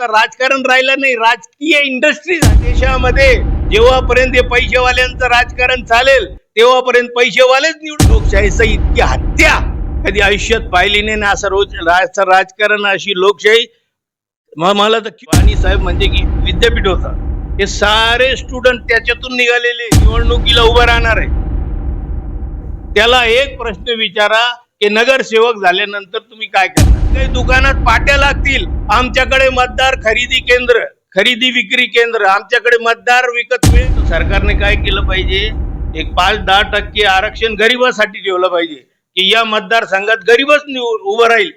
आता राजकारण राहिलं नाही. राजकीय इंडस्ट्री देशामध्ये. जेव्हापर्यंत हे पैसेवाल्यांचं राजकारण चालेल तेव्हापर्यंत पैसेवालेच निवडून लोकशाहीचं इतकी हत्या कधी आयुष्यात पाहिली नाही ना असं रोज राजकारण अशी लोकशाही. मला तर वाणी साहेब म्हणजे की विद्यापीठ होता. हे सारे स्टुडंट त्याच्यातून निघालेले. निवडणुकीला उभं राहणार आहे. त्याला एक प्रश्न विचारा. की नगरसेवक झाल्यानंतर तुम्ही काय करणार? काही दुकानात पाट्या लागतील. आमच्याकडे मतदार खरेदी केंद्र खरेदी विक्री केंद्र आमच्याकडे मतदार विकत मिळेल सरकारने काय केलं पाहिजे? एक पाच दहा टक्के आरक्षण गरिबासाठी ठेवलं पाहिजे. की या मतदारसंघात गरीबच उभं राहील.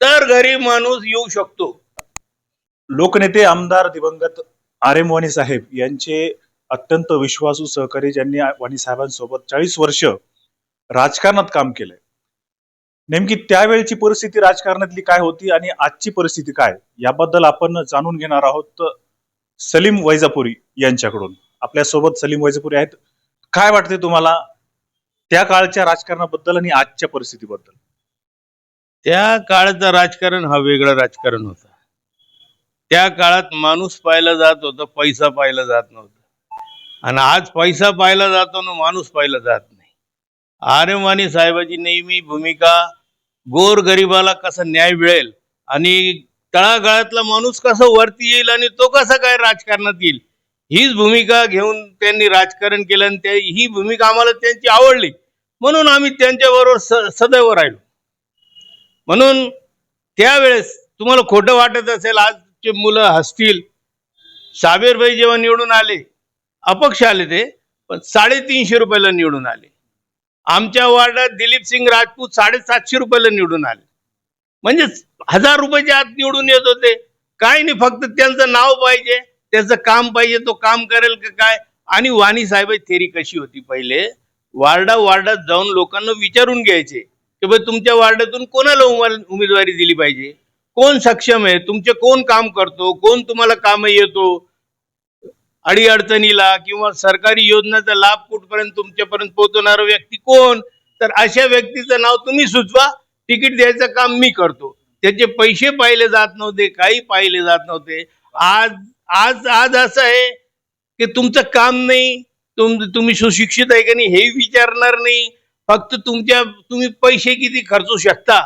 तर गरीब माणूस येऊ शकतो. लोकनेते आमदार दिवंगत आर एम वाणी साहेब यांचे अत्यंत विश्वासू सहकारी ज्यांनी वाणी साहेबांसोबत चाळीस वर्ष राजकारणात काम केलंय. नेमकी त्यावेळची परिस्थिती राजकारणातली काय होती आणि आजची परिस्थिती काय? याबद्दल आपण जाणून घेणार आहोत सलीम वैजापुरी यांच्याकडून. आपल्यासोबत सलीम वैजापुरी आहेत. काय वाटते तुम्हाला त्या काळच्या राजकारणाबद्दल आणि आजच्या परिस्थितीबद्दल? त्या काळाचं राजकारण हा वेगळं राजकारण होता. त्या काळात माणूस पाहिला जात होता पैसा पाहिला जात नव्हता. आणि आज पैसा पाहिला जातो ना माणूस पाहिला जात नाही. आर्यमानी साहेबाची नेहमी भूमिका गोर गरिबाला कसा न्याय मिळेल? आणि तळागाळातला माणूस कसा वरती येईल आणि तो कसा काय राजकारणात येईल? हीच भूमिका घेऊन त्यांनी राजकारण केलं आणि त्या ही भूमिका आम्हाला त्यांची आवडली. म्हणून आम्ही त्यांच्याबरोबर स सदैव राहिलो. म्हणून त्यावेळेस तुम्हाला खोटं वाटत असेल आजचे मुलं हसतील. साबीरभाई जेव्हा निवडून आले अपक्ष आले ते पण साडेतीनशे रुपयाला निवडून आले. आमच्या वार्डात दिलीप सिंग राजपूत साडेसातशे रुपयाला निवडून आले. म्हणजे हजार रुपयाच्या आत निवडून येत होते. काय नाही फक्त त्यांचं नाव पाहिजे. त्याचं काम पाहिजे तो काम करेल का काय? आणि वाणी साहेब थेरी कशी होती पहिले? वार्डा वार्डात जाऊन लोकांना विचारून घ्यायचे की भाई तुमच्या वार्डातून कोणाला उमेदवारी दिली पाहिजे? कोण सक्षम आहे? तुमचे कोण काम करतो? कोण तुम्हाला काम येतो? अडीअडचणीला किंवा सरकारी योजनेचा लाभ कुठपर्यंत तुमच्यापर्यंत पोहोचवणारा व्यक्ती कोण? तर अशा व्यक्तीचं नाव तुम्ही सुचवा. तिकीट द्यायचं काम मी करतो. त्याचे पैसे पाहिले जात नव्हते काही पाहिले जात नव्हते. आज आज आज असं आहे की तुमचं काम नाही. तुम तुम्ही सुशिक्षित आहे का नाही हे विचारणार नाही. फक्त तुमच्या तुम्ही पैसे किती खर्चू शकता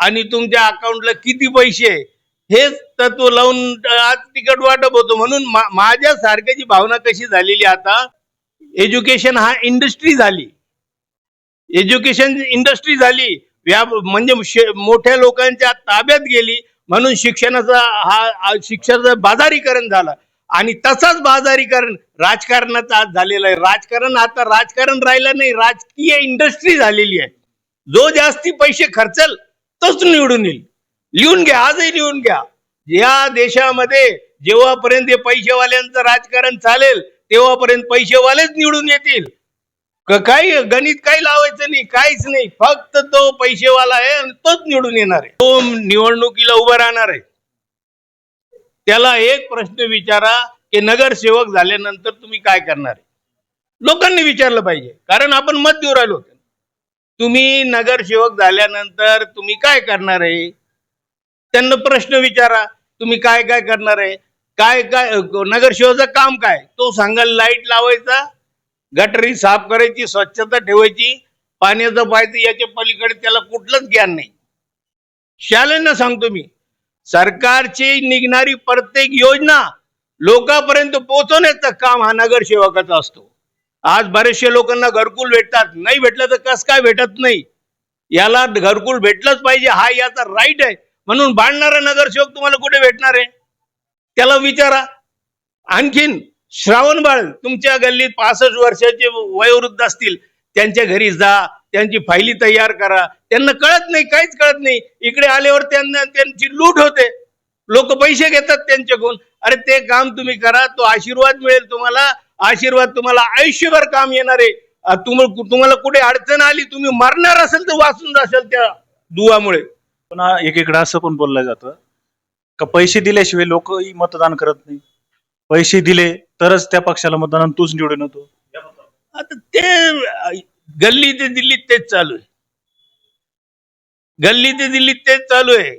आणि तुमच्या अकाउंटला किती पैसे आहे? हेच तत्व लावून आज तिकट वाटप होतो. म्हणून माझ्या सारख्याची भावना कशी झालेली आता एज्युकेशन हा इंडस्ट्री झाली. एज्युकेशन इंडस्ट्री झाली म्हणजे मोठ्या लोकांच्या ताब्यात गेली म्हणून शिक्षणाचा हा शिक्षणाचं बाजारीकरण झालं. आणि तसंच बाजारीकरण राजकारणाचं आज झालेलं आहे. राजकारण आता राजकारण राहिलं नाही राजकीय इंडस्ट्री झालेली आहे. जो जास्ती पैसे खर्चल तोच निवडून येईल. लिहून घ्या आजही लिहून घ्या. या देशामध्ये जेव्हापर्यंत हे पैसेवाल्यांचं राजकारण चालेल तेव्हापर्यंत पैसेवालेच निवडून येतील. काही गणित काही लावायचं नाही काहीच नाही. फक्त तो पैसेवाला आहे आणि तोच निवडून येणार आहे. तो निवडणुकीला उभा राहणार आहे. त्याला एक प्रश्न विचारा की नगरसेवक झाल्यानंतर तुम्ही काय करणार आहे? लोकांनी विचारलं पाहिजे. कारण आपण मत देऊ राहिलो तुम्ही नगरसेवक झाल्यानंतर तुम्ही काय करणार आहे? त्यांना प्रश्न विचारा तुम्ही काय काय करणार आहे? काय काय नगरसेवकाचं काम काय? तो सांगाल लाइट लावायचा गटरी साफ करायची स्वच्छता ठेवायची पाण्याचं पाहायचं याच्या पलीकडे त्याला कुठलंच ज्ञान नाही. शालेंना सांगतो मी सरकारची निघणारी प्रत्येक योजना लोकांपर्यंत पोहोचवण्याचं काम हा नगरसेवकाचा असतो. आज बरेचसे लोकांना घरकुल भेटतात नाही भेटलं तर कस काय भेटत नाही? याला घरकुल भेटलंच पाहिजे हा याचा राईट आहे. म्हणून भांडणारा नगरसेवक तुम्हाला कुठे भेटणार आहे? त्याला विचारा. आणखीन श्रावण बाळ तुमच्या गल्लीत पासष्ट वर्षाचे वयोवृद्ध असतील त्यांच्या घरी जा त्यांची फायली तयार करा. त्यांना कळत नाही काहीच कळत नाही. इकडे आल्यावर त्यांना त्यांची लूट होते. लोक पैसे घेतात त्यांच्याकडून. अरे ते काम तुम्ही करा तो आशीर्वाद मिळेल तुम्हाला. आशीर्वाद तुम्हाला आयुष्यभर काम येणार आहे. तुम्हाला कुठे अडचण आली तुम्ही मरणार असेल तर वाचून जाशाल त्या दुवामुळे. पुन्हा एकीकडे असं पण बोललं जातं का पैसे दिल्याशिवाय लोकही मतदान करत नाही. पैसे दिले तरच त्या पक्षाला मतदान तूच निवडून येतो. आता ते गल्ली ते दिल्लीत तेच चालू आहे. गल्ली ते दिल्लीत तेच चालू आहे.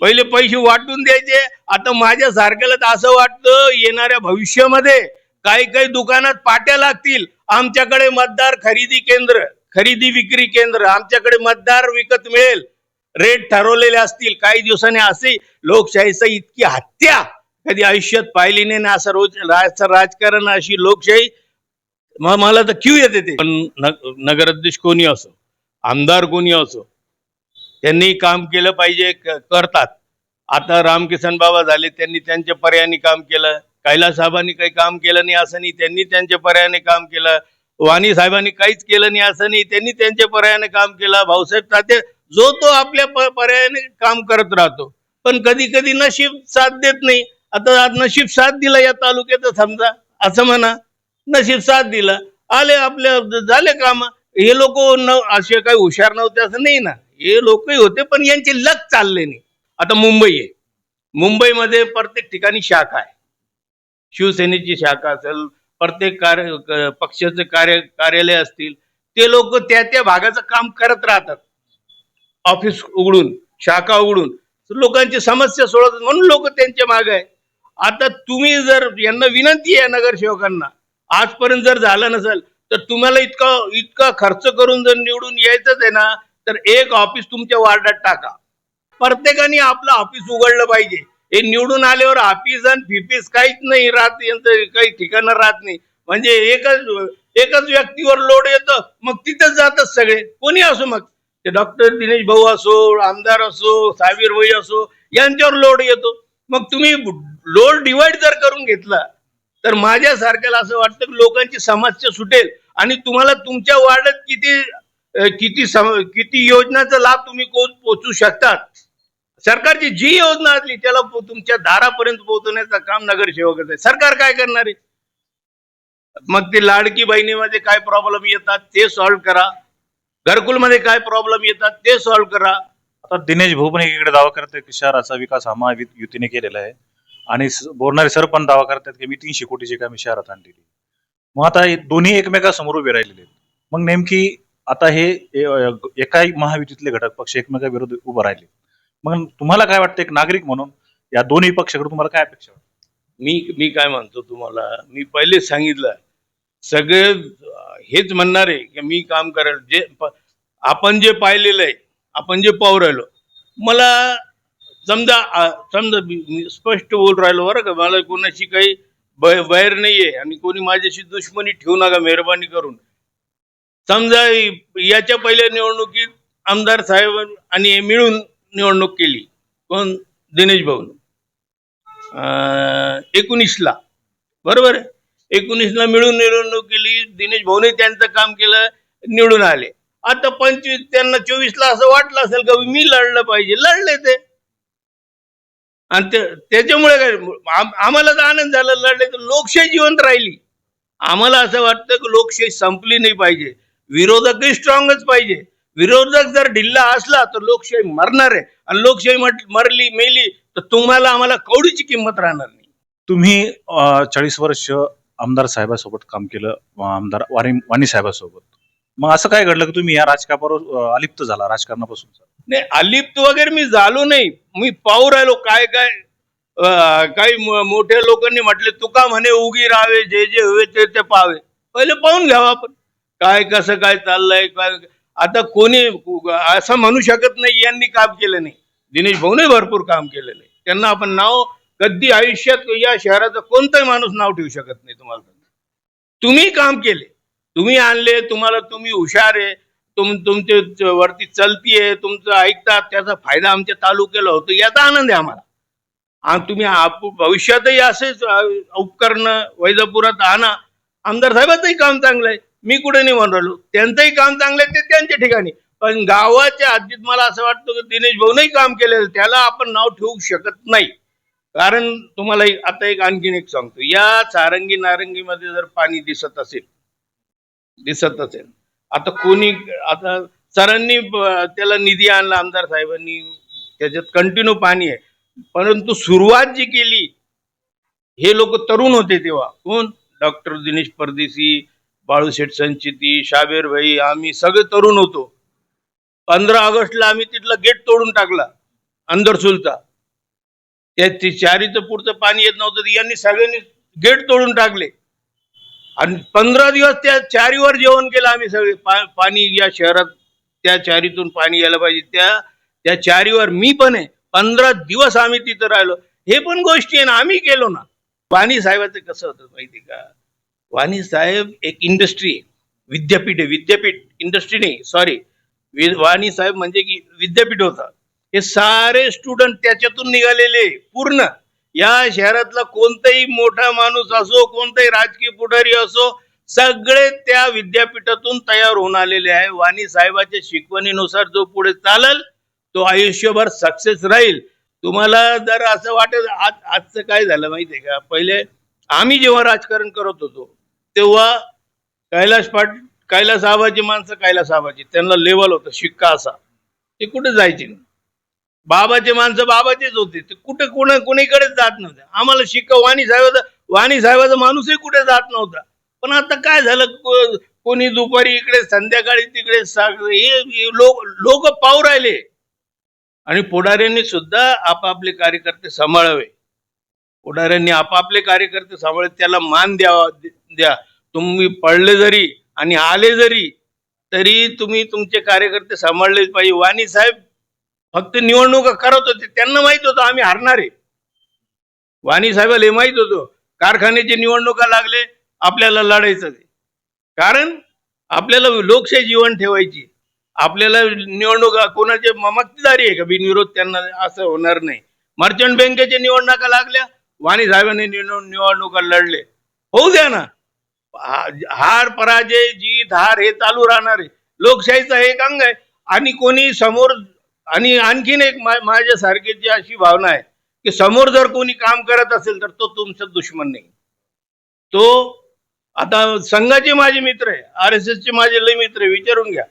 पहिले पैसे वाटून द्यायचे. आता माझ्या सारख्याला तर असं वाटतं येणाऱ्या भविष्यामध्ये काही काही दुकानात पाट्या लागतील. आमच्याकडे मतदार खरेदी केंद्र खरेदी विक्री केंद्र आमच्याकडे मतदार विकत मिळेल. रेट ठरवलेले असतील काही दिवसांनी असे लोकशाहीचा इतकी हत्या कधी आयुष्यात पाहिली नाही ना असं रोज राज- राजकारण अशी लोकशाही मला तर क्यू येते ते. पण नगराध्यक्ष कोणी असो आमदार कोणी असो त्यांनी काम केलं पाहिजे करतात. आता रामकिसन बाबा झाले त्यांनी त्यांच्या पर्यायाने काम केलं. कैलास साहेबांनी काही काम केलं नाही असं नाही त्यांनी त्यांच्या पर्यायाने काम केलं. वाणी साहेबांनी काहीच केलं नाही असं नाही त्यांनी त्यांच्या पर्यायाने काम केलं. भाऊसाहेब ताते जो तो आपल्या पर्यायाने काम करत राहतो. पण कधी कधी नशीब साथ देत नाही. आता नशीब साथ दिला या तालुक्यात समजा असं म्हणा. नशीब साथ दिला. आले आपल्या झाले काम. हे लोक न असे काही हुशार नव्हते असं नाही ना. हे लोकही होते पण यांचे लक चालले नाही. आता मुंबई आहे. मुंबईमध्ये प्रत्येक ठिकाणी शाखा आहे. शिवसेनेची शाखा असेल प्रत्येक कार्य पक्षाचे कार्य कार्यालय असतील ते लोक त्या त्या भागाचं काम करत राहतात. ऑफिस उघडून शाखा उघडून लोकांची समस्या सोडवतात म्हणून लोक त्यांच्या मागे आहे आता तुम्ही जर यांना विनंती आहे नगरसेवकांना आजपर्यंत जर झालं नसेल तर तुम्हाला इतका इतका खर्च करून जर निवडून यायचंच आहे ना तर एक ऑफिस तुमच्या वार्डात टाका. प्रत्येकाने आपलं ऑफिस उघडलं पाहिजे. हे निवडून आल्यावर ऑफिस आणि फिफिस काहीच नाही राहत यांचं काही ठिकाण राहत नाही. म्हणजे एकच एकच व्यक्तीवर लोड येतं मग तिथंच जातात सगळे. कोणी असो मग. ते डॉक्टर दिनेश भाऊ असो आमदार असो सावीर भाई असो यांच्यावर लोड येतो. मग तुम्ही लोड डिवाइड जर करून घेतला तर माझ्या सारख्याला असं वाटतं की लोकांची समस्या सुटेल आणि तुम्हाला तुमच्या वार्डात किती किती सम- किती योजनाचा लाभ तुम्ही पोचू शकतात. सरकारची जी योजना असली त्याला तुमच्या दारापर्यंत पोहोचवण्याचं काम नगरसेवकच आहे. सरकार काय करणार आहे? मग ते लाडकी बहिणीमध्ये काय प्रॉब्लेम येतात ते सॉल्व्ह करा. घरकुलमध्ये काय प्रॉब्लेम येतात ते सॉल्व्ह करा. आता दिनेश भाऊ पण एकीकडे दावा करतात की शहराचा विकास हा महायुतीने केलेला आहे. आणि बोलणारे सर पण दावा करतात की मी तीनशे कोटीची कामे शहरात आणलेली मग आता हे दोन्ही एकमेकासमोर उभे राहिलेले आहेत. मग नेमकी आता हे एका महायुतीतले घटक पक्ष एकमेकाविरोधात उभं राहिले. मग तुम्हाला काय वाटतं एक नागरिक म्हणून? या दोन्ही पक्षाकडे तुम्हाला काय अपेक्षा वाटते? मी मी काय म्हणतो तुम्हाला? मी पहिलेच सांगितलं सगळे हेच म्हणणार आहे की मी काम करेल. जे प- आपण जे पाहिलेलं आहे आपण जे पाहू राहिलो मला समजा समजा मी मी स्पष्ट बोल राहिलो बरं का. मला कोणाशी काही बै- बैर नाहीये आणि कोणी माझ्याशी दुश्मनी ठेवू नका मेहरबानी करून. समजा याच्या पहिल्या निवडणुकीत आमदार साहेब आणि हे मिळून निवडणूक केली. कोण? दिनेश भाऊ. एकोणीसला. बरोबर आहे? एकोणीसला मिळून निवडणूक केली दिनेश भाऊने त्यांचं काम केलं निवडून आले. आता पंचवीस त्यांना चोवीसला असं वाटलं असेल का मी लढलं पाहिजे लढले ते. आणि त्याच्यामुळे काय आम्हाला तर आनंद झाला लढले तर लोकशाही जिवंत राहिली. आम्हाला असं वाटतं की लोकशाही संपली नाही पाहिजे. विरोधकही स्ट्रॉंगच पाहिजे. विरोधक जर ढिल्ला असला तर लोकशाही मरणार आहे. आणि लोकशाही मरली मेली तर तुम्हाला आम्हाला कवडीची किंमत राहणार नाही. तुम्ही चाळीस वर्ष आमदार साहेबासोबत काम केलं आमदार वाणी वाणी साहेबासोबत. मग असं काय घडलं की तुम्ही या राजकारणावर अलिप्त झाला राजकारणापासून नाही अलिप्त वगैरे मी झालो नाही. मी पाहू राहिलो. काय काय काही मोठ्या लोकांनी म्हटले तुका म्हणे उगी राहावे जे जे हवे ते ते पाहावे. पहिले पाहून घ्यावं आपण. काय कसं काय चाललंय काय आता कोणी असं म्हणू शकत नाही यांनी काम केलं नाही. दिनेश भाऊने भरपूर काम केलेलं आहे. त्यांना आपण नाव कधी आयुष्यात या शहराचं कोणताही माणूस नाव ठेवू शकत नाही तुम्हाला. तुम्ही काम केले. तुम्ही आणले तुम्हाला तुम्ही हुशार आहे. तुम तुमचे वरती चलतीये तुमचं ऐकतात त्याचा फायदा आमच्या तालुक्याला होतो याचा आनंद आहे आम्हाला. आणि तुम्ही आप- भविष्यातही असेच उपकरण उपकरणं वैजापुरात आणा. आमदार साहेबाचंही काम चांगलं आहे. मी कुठे नाही म्हणून राहिलो. त्यांचंही काम चांगलं आहे ते त्यांच्या ठिकाणी. पण गावाच्या हद्दीत मला असं वाटतं की दिनेश भाऊनही काम केलेलं त्याला आपण नाव ठेवू शकत नाही. कारण तुम्हाला आता एक आणखीन एक सांगतो. या सारंगी नारंगीमध्ये जर पाणी दिसत असेल दिसत असेल आता कोणी आता सरांनी त्याला निधी आणला आमदार साहेबांनी त्याच्यात कंटिन्यू पाणी आहे. परंतु सुरुवात जी केली हे लोक तरुण होते तेव्हा. कोण? डॉक्टर दिनेश परदेशी बाळूशेठ संचिती शाबेर भाई आम्ही सगळे तरुण होतो. पंधरा ऑगस्टला आम्ही तिथला गेट तोडून टाकला अंदरसुलचा त्या चारीचं पुढचं पाणी येत नव्हतं यांनी सगळ्यांनी गेट तोडून टाकले. आणि पंधरा दिवस त्या चारीवर जेवण केलं आम्ही सगळे. पा- पाणी या शहरात त्या चारीतून पाणी यायला पाहिजे. त्या त्या चारीवर मी पण आहे. पंधरा दिवस आम्ही तिथं राहिलो. हे पण गोष्टी आहे ना आम्ही गेलो ना. वाणी साहेबाचं कसं होतं माहिती का? वाणी साहेब एक इंडस्ट्री आहे. विद्यापीठ आहे. विद्यापीठ इंडस्ट्री नाही सॉरी वाणी साहेब म्हणजे की विद्यापीठ होतं. हे सारे स्टुडंट त्याच्यातून निघालेले पूर्ण. या शहरातला कोणताही मोठा माणूस असो कोणताही राजकीय पुढारी असो सगळे त्या विद्यापीठातून तयार होऊन आलेले आहे. वाणी साहेबाच्या शिकवणीनुसार जो पुढे चालल तो आयुष्यभर सक्सेस राहील. तुम्हाला जर असं वाटेल आज आजचं काय झालं माहितीये का? पहिले आम्ही जेव्हा राजकारण करत होतो तेव्हा कैलास पाट कैलास आबाची माणसं कैलास आबाची त्यांना लेवल होतं शिक्का असा. ते कुठे जायचे? नाही बाबाचे माणसं बाबाचेच होते. ते कुठे कुणा कुणीकडेच जात नव्हते. आम्हाला शिकव वाणी साहेबाचा वाणी साहेबाचा माणूसही कुठे जात नव्हता. पण आता काय झालं? कोणी दुपारी इकडे संध्याकाळी तिकडे हे लोक लोक पाहू राहिले. आणि पुढाऱ्यांनी सुद्धा आपापले कार्यकर्ते सांभाळावे. पुढाऱ्यांनी आपापले कार्यकर्ते सांभाळ त्याला मान द्यावा द्या. तुम्ही पडले जरी आणि आले जरी तरी तुम्ही तुमचे कार्यकर्ते सांभाळलेच पाहिजे. वाणी साहेब फक्त निवडणुका करत होते. त्यांना माहीत होतं आम्ही हारणार आहे. वाणी साहेबाला हे माहीत होतं. कारखान्याची निवडणुका लागले आपल्याला लढायचं ते कारण आपल्याला लोकशाही जीवन ठेवायची आपल्याला निवडणुका कोणाचे मक्तेदारी आहे का? बिनविरोध त्यांना असं होणार नाही. मर्चंट बँकेच्या निवडणुका लागल्या वाणी साहेबांनी निवडणुका लढले. होऊ द्या ना. हार पराजय जीत हार हे चालू राहणार आहे. लोकशाहीचं हे एक अंग आहे. आणि कोणी समोर आणि आणखीन एक मा- माझ्या सारखीची अशी भावना आहे की समोर जर कोणी काम करत असेल तर तो तुमचा दुश्मन नाही. तो आता संघाचे माझे मित्र आहे आर एस एसचे माझे लय मित्र आहे विचारून घ्या.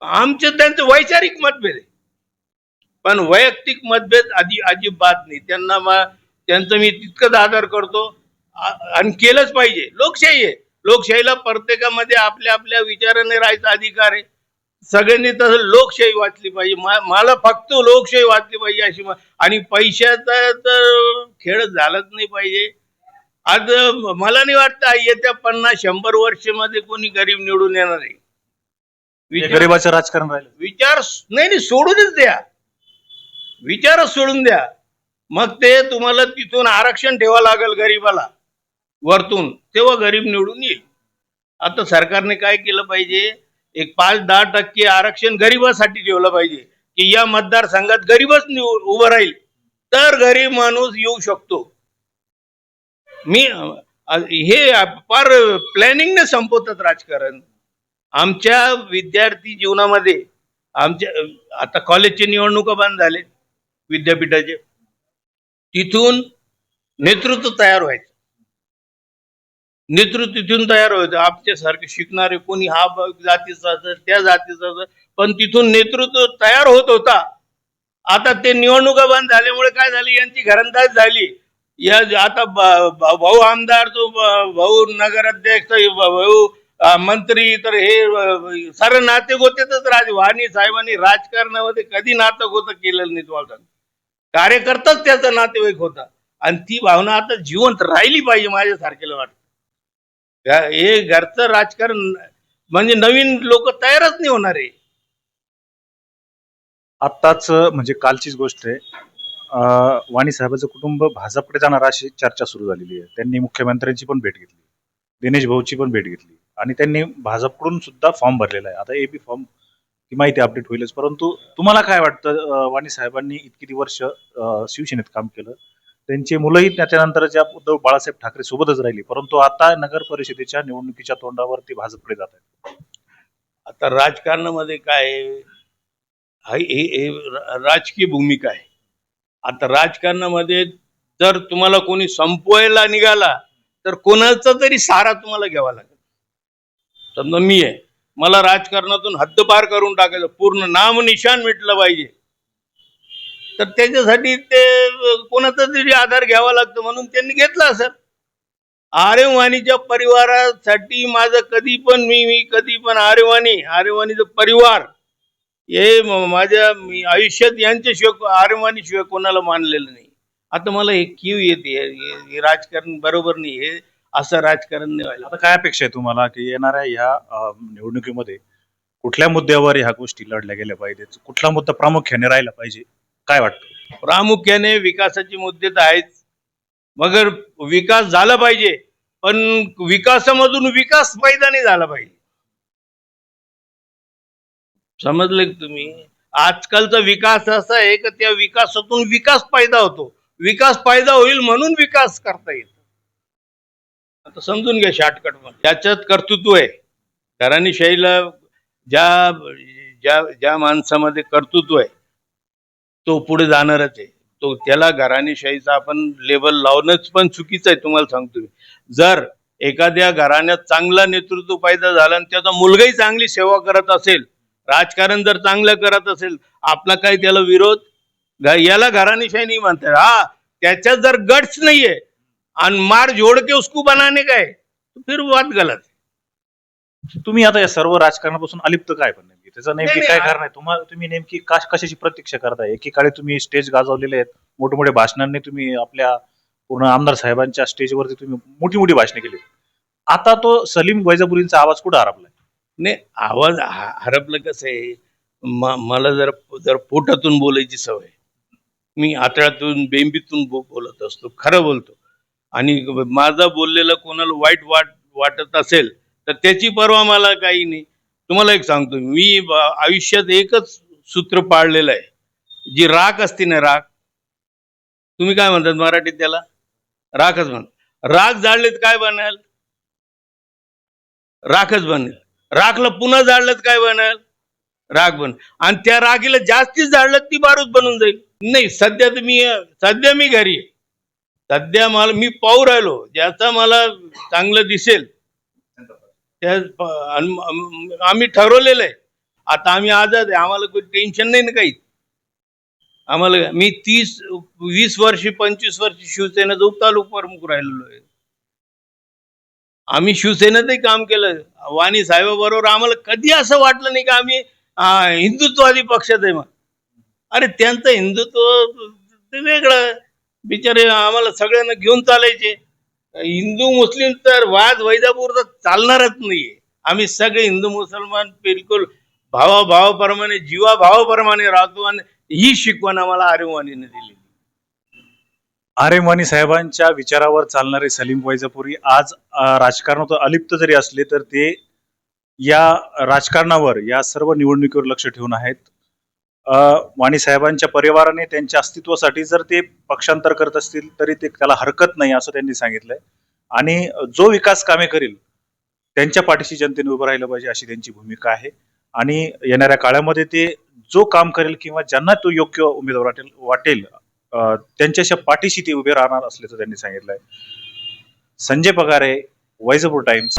आमचे त्यांचे वैचारिक मतभेद आहे. पण वैयक्तिक मतभेद आधी अजिबात नाही. त्यांना मा- मी तितकंच आदर करतो. आणि केलंच पाहिजे. लोकशाही आहे. लोकशाहीला प्रत्येकामध्ये आपल्या आपल्या विचाराने राहायचा अधिकार आहे. सगळ्यांनी तसं लोकशाही वाचली पाहिजे. मा- मला फक्त लोकशाही वाचली पाहिजे अशी आणि पैशाचा तर खेळ झालाच नाही पाहिजे. आज मला नाही वाटतं येत्या पन्नास शंभर वर्षामध्ये कोणी गरीब निवडून येणार आहे. गरिबाचं राजकारण राहिलं. विचार नाही नाही सोडूनच द्या. विचारच सोडून द्या. मग ते तुम्हाला तिथून आरक्षण ठेवा लागेल गरीबाला वरतून. तेव्हा गरीब निवडून येईल. आता सरकारने काय केलं पाहिजे? एक पाच दहा टक्के आरक्षण गरीबासाठी ठेवलं पाहिजे की या मतदारसंघात गरीबच उभं राहील तर गरीब माणूस येऊ शकतो. मी हे फार प्लॅनिंगने संपवतात राजकारण. आमच्या विद्यार्थी जीवनामध्ये आमच्या आता कॉलेजचे निवडणुका बंद झाले विद्यापीठाचे. तिथून नेतृत्व तयार व्हायचं. नेतृत्व तिथून तयार होते. आमच्यासारखे शिकणारे कोणी हा जातीचा असेल त्या जातीचा असेल पण तिथून नेतृत्व तयार होत होता. आता ते निवडणुका बंद झाल्यामुळे काय झाली? यांची घरंदाज झाली. या आता भाऊ आमदार तो भाऊ नगराध्यक्ष भाऊ मंत्री तर हे सारे नाते गोतेतच राज वाणी साहेबांनी राजकारणामध्ये कधी नातं गोतं केलेलं नाही तुम्हाला कार्यकर्ताच त्याचा नातेवाईक होता. आणि ती भावना आता जिवंत राहिली पाहिजे माझ्या सारखेला वाटतं. हे घरचं राजकारण म्हणजे नवीन लोक तयारच नाही होणार आहे. आत्ताच म्हणजे कालचीच गोष्ट आहे. अं, वाणी साहेबांचं कुटुंब भाजपकडे जाणार अशी चर्चा सुरू झालेली आहे. त्यांनी मुख्यमंत्र्यांची पण भेट घेतली. दिनेश भाऊची पण भेट घेतली. आणि त्यांनी भाजपकडून सुद्धा फॉर्म भरलेला आहे. आता ए बी फॉर्म ती माहिती अपडेट होईलच. परंतु तुम्हाला काय वाटतं? अं, वाणी साहेबांनी इतकी वर्ष अं, शिवसेनेत काम केलं. त्यांची मुलंही त्याच्यानंतरच्या उद्धव बाळासाहेब ठाकरे सोबतच राहिली. परंतु आता नगर परिषदेच्या निवडणुकीच्या तोंडावरती भाजपकडे जात आहेत. आता राजकारणामध्ये काय हा- हे राजकीय भूमिका आहे. आता राजकारणामध्ये जर तुम्हाला कोणी संपवायला निघाला तर कोणाचा तरी सारा तुम्हाला घ्यावा लागेल. समजा मी आहे. मला राजकारणातून हद्दपार करून टाकायचं. पूर्ण नाम निशान मिटलं पाहिजे. तर त्याच्यासाठी ते कोणाचा तरी आधार घ्यावा लागतो म्हणून त्यांनी घेतला असं आर्यवाणीच्या परिवारासाठी माझं कधी पण मी मी कधी पण आर्यवाणी आर्यवाणीचं परिवार हे माझ्या मी आयुष्यात यांच्याशिवाय आर्यवाणीशिवाय कोणाला मानलेलं नाही. आता मला हे कीव येते हे- राजकारण बरोबर नाही हे असं राजकारण नाही व्हायला. आता काय अपेक्षा आहे तुम्हाला की येणाऱ्या ह्या निवडणुकीमध्ये कुठल्या मुद्द्यावर ह्या गोष्टी लढल्या गेल्या पाहिजेत? कुठला मुद्दा प्रामुख्याने राहिला पाहिजे? काय वाटतं? प्रामुख्याने विकासाचे मुद्दे तर आहेच मगर विकास झाला पाहिजे पण विकासामधून विकास पैदा नाही झाला पाहिजे. समजले तुम्ही? आजकालचा विकास असा आहे की त्या विकासातून विकास पैदा होतो. विकास पैदा होईल म्हणून विकास करता येतो. आता समजून घ्या शॉर्टकटमध्ये. त्याच्यात कर्तृत्व आहे. घराणीशाहीला ज्या ज्या ज्या माणसामध्ये कर्तृत्व आहे तो पुढे जाणारच आहे. तो त्याला घराणेशाहीचा आपण लेबल लावणंच पण चुकीचं आहे तुम्हाला सांगतो मी. जर एखाद्या घराण्यात चांगला नेतृत्व पायदा झाला आणि त्याचा मुलगाही चांगली सेवा करत असेल राजकारण जर चांगलं करत असेल आपला काही त्याला विरोध? याला घराणेशाही नाही म्हणतात हा त्याच्यात जर गट्स नाहीये आणि मार जोड के उसको बनाने काय? फिर वाद गलत तुम्ही आता या सर्व राजकारणापासून अलिप्त काय पण नेमकी त्याचं नेमकी नाही, काय नाही, कारण आहे? तुम्हाला तुम्ही नेमकी का कशाची प्रतीक्षा करताय? एकीकडे तुम्ही स्टेज गाजवलेले आहेत. मोठे मोठे भाषणांनी तुम्ही आपल्या पूर्ण आमदार साहेबांच्या स्टेजवरती तुम्ही मोठी मोठी भाषणे केली. आता तो सलीम वैजापुरींचा आवाज कुठं हरपलाय? नाही आवाज ह- हरपलं कसं आहे? म- मला जर जर पोटातून बोलायची सवय मी आतड्यातून बेंबीतून बो- बोलत असतो खरं बोलतो. आणि माझा बोललेलं कोणाला वाईट वाट वाटत असेल तर त्याची परवा मला काही नाही. तुम्हाला एक सांगतो मी आयुष्यात एकच सूत्र पाळलेलं आहे. जी राख असते ना राख तुम्ही काय म्हणतात मराठीत त्याला? राखच म्हण राख जाळलेत काय बनल? राखच बनेल. राखला पुन्हा जाळलं काय बनल? राख बन आणि त्या राखीला जास्तीच जाळलं ती बारूद बनून जाईल. नाही सध्या तर मी सध्या मी घरी सध्या मला मी पाहू राहिलो ज्याचा मला चांगलं दिसेल त्या आम्ही ठरवलेलं आहे. आता आम्ही आजाद आहे आम्हाला काही टेन्शन नाही ना काही आम्हाला मी तीस वीस वर्ष पंचवीस वर्ष शिवसेनेचा उपतालुक प्रमुख राहिलेलो आहे. आम्ही शिवसेनेतही काम केलं. वाणी साहेबाबरोबर आम्हाला कधी असं वाटलं नाही की आम्ही हिंदुत्ववादी पक्षात आहे मग. अरे त्यांचं हिंदुत्व ते वेगळं. बिचारे आम्हाला सगळ्यांना घेऊन चालायचे. हिंदू मुस्लिम तर वाद वैजापूर तर चालणारच नाहीये. आम्ही सगळे हिंदू मुसलमान बिलकुल भावाभावाप्रमाणे जीवाभावाप्रमाणे राहतो आणि ही शिकवण आम्हाला आरेवाणीने दिली आरेमानी साहेबांच्या विचारावर चालणारे सलीम वैजापुरी आज राजकारणात अलिप्त जरी असले तर ते या राजकारणावर या सर्व निवडणुकीवर लक्ष ठेवून आहेत. वाणी साहेबांच्या परिवाराने त्यांच्या अस्तित्वासाठी जर ते पक्षांतर करत असतील तरी ते त्याला हरकत नाही असं त्यांनी सांगितलंय. आणि जो विकास कामे करील त्यांच्या पाठीशी जनतेने उभं राहिलं पाहिजे अशी त्यांची भूमिका आहे. आणि येणाऱ्या काळामध्ये ते जो काम करेल किंवा ज्यांना तो योग्य उमेदवार वाटेल वाटेल त्यांच्याशा पाठीशी ते उभे राहणार असल्याचं त्यांनी सांगितलंय. संजय पगारे वैजपूर टाइम्स.